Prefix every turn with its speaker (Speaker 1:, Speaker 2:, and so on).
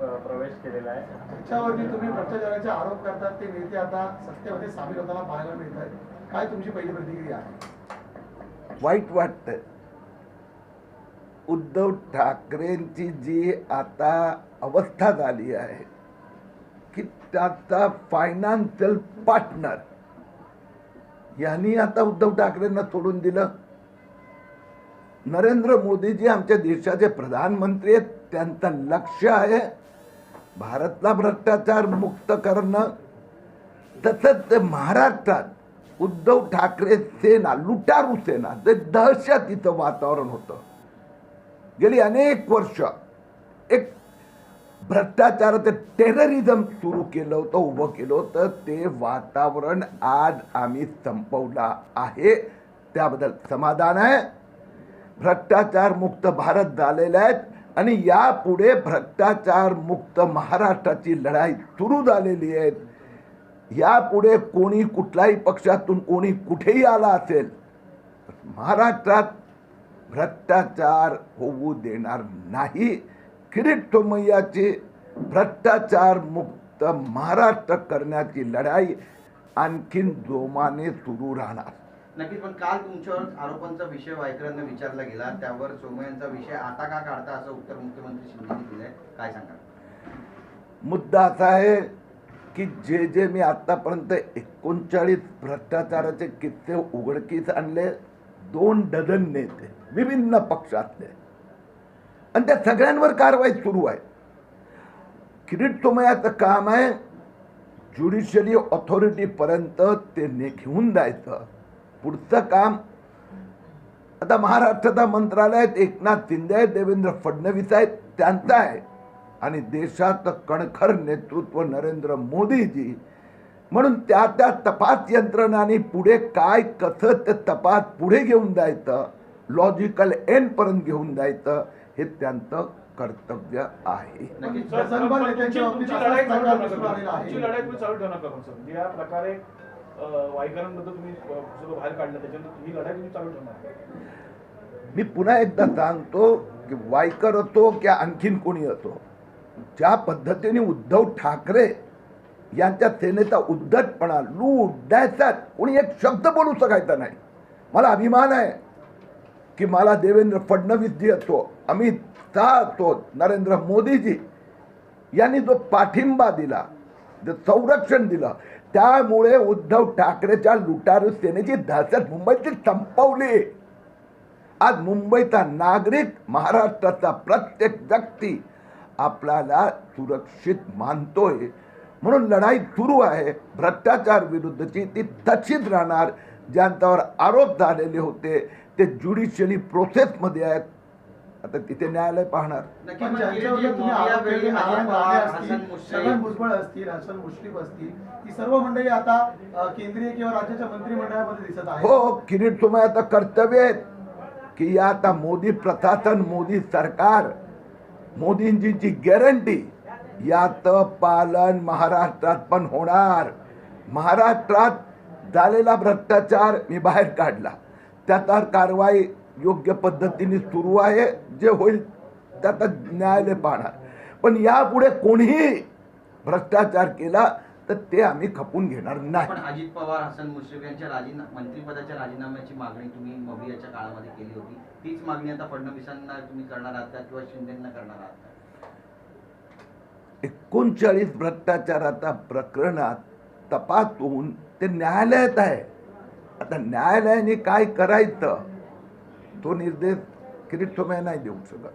Speaker 1: प्रवेश केलेला आहे.
Speaker 2: त्याच्यावरती तुम्ही भ्रष्टाचाराचे आरोप करतात ते नेते आता सत्तेमध्ये सामील होताना पाहायला मिळत आहेत काय तुमची पहिली प्रतिक्रिया आहे?
Speaker 3: वाईट वाटतंय. उद्धव ठाकरेंची जी आता अवस्था झाली आहे की त्याचा फायनान्शियल पार्टनर यांनी आता उद्धव ठाकरेंना सोडून दिलं. नरेंद्र मोदीजी आमच्या देशाचे प्रधानमंत्री आहेत त्यांचं लक्ष आहे. भारतला भ्रष्टाचार मुक्त करणं तसंच ते महाराष्ट्रात उद्धव ठाकरे सेना लुटारू सेना ते दहशतीचं वातावरण होतं. गेली अनेक वर्ष एक भ्रष्टाचाराचं टेररिझम सुरू केलं होतं उभं केलं होतं. ते वातावरण आज आम्ही संपवलं आहे. त्याबद्दल समाधान आहे. भ्रष्टाचार मुक्त भारत झालेला आहेत आणि यापुढे भ्रष्टाचार मुक्त महाराष्ट्राची लढाई सुरू झालेली आहे. यापुढे कोणी कुठल्याही पक्षातून कोणी कुठेही आला असेल महाराष्ट्रात भ्रष्टाचार होऊ देणार नाही. किरीट सोमय्याची भ्रष्टाचार मुक्त महाराष्ट्र करण्याची लढाई आणखीन जोमाने सुरू राहणार.
Speaker 4: नक्कीच पण काल तुमच्यावर आरोपांचा विषय वायकरांना विचारला गेला. त्यावर सोमय्यांचा विषय आता का काढता असं उत्तर मुख्यमंत्री शिंदेने दिलंय. काय सांगा
Speaker 3: मुद्दा असा आहे की जे जे मी आत्तापर्यंत एकोणचाळीस भ्रष्टाचाराचे किस्से उघडकीस आणले दोन डझन नेते विभिन्न पक्षातले. आणि त्या सगळ्यांवर कारवाई सुरू आहे. किरीट सोमयाचं काम आहे ज्युडिशियरी ऑथॉरिटीपर्यंत ते ने घेऊन जायचं. पुढचं काम आता महाराष्ट्राचा मंत्रालयात एकनाथ शिंदे आहेत देवेंद्र फडणवीस आहेत त्यांचं आहे आणि देशाचं कणखर नेतृत्व नरेंद्र मोदीजी म्हणून त्या त्या तपास यंत्रणांनी पुढे काय कसं ते तपास पुढे घेऊन जायचं लॉजिकल एंडपर्यंत घेऊन जायचं हे त्यांचं कर्तव्य आहे
Speaker 1: लढाई चालू तुम्ही वायकरांबद्दल तुम्ही सगळं बाहेर काढलं त्याच्यानंतर ही लढाई तुम्ही चालू ठेवणार
Speaker 3: मी पुन्हा एकदा सांगतो की वायकर असो की आणखीन कोणी असो ज्या पद्धतीने उद्धव ठाकरे यांच्या सेनेचा उद्धटपणा लूट दहशत कोणी एक शब्द बोलू शकायचा नाही. मला अभिमान आहे की मला देवेंद्र फडणवीसजी असो अमित शहा असो नरेंद्र मोदीजी यांनी जो पाठिंबा दिला संरक्षण दिलं. त्यामुळे उद्धव ठाकरेच्या लुटारू सेनेची दहशत मुंबईची संपवली. आज मुंबईचा नागरिक महाराष्ट्राचा प्रत्येक व्यक्ती आपल्याला सुरक्षित मानतोय. म्हणून लढाई सुरू आहे. भ्रष्टाचार विरुद्धची ती तशीच राहणार. ज्यांच्यावर आरोप झालेले होते ते ज्युडिशियली प्रोसेसमध्ये आहेत. आता तिथे न्यायालय पाहणार.
Speaker 2: छगन भुजबळ असतील हसन मुश्रीफ असतील ही सर्व मंडळी आता केंद्रीय किंवा राज्याच्या मंत्रिमंडळामध्ये दिसत आहेत.
Speaker 3: हो किरीट तुम्ही आता कर्तव्य आहेत की या आता मोदी प्रशासन मोदी सरकार मोदींची गॅरंटी याचं पालन महाराष्ट्रात पण होणार. महाराष्ट्रात झालेला भ्रष्टाचार मी बाहेर काढला. त्याचा कारवाई योग्य पद्धतीने सुरू आहे जे होईल त्याचा न्यायालय पाहणार. पण यापुढे कोणीही भ्रष्टाचार केला तर ते आम्ही खपून घेणार नाही.
Speaker 4: अजित पवार हसन मुश्रीफ यांच्या राजीना मंत्रिपदाच्या राजीनाम्याची मागणी तुम्ही मोदीच्या काळामध्ये केली होती. तीच मागणी आता फडणवीसांना तुम्ही करणार आहात का किंवा शिंदेना करणार आहात का?
Speaker 3: एकोणचाळीस भ्रष्टाचाराचा प्रकरणात तपास होऊन ते न्यायालयात आहे. आता न्यायालयाने काय करायचं? तो निर्देश किरीट सोमय्या नाही देऊ शकत.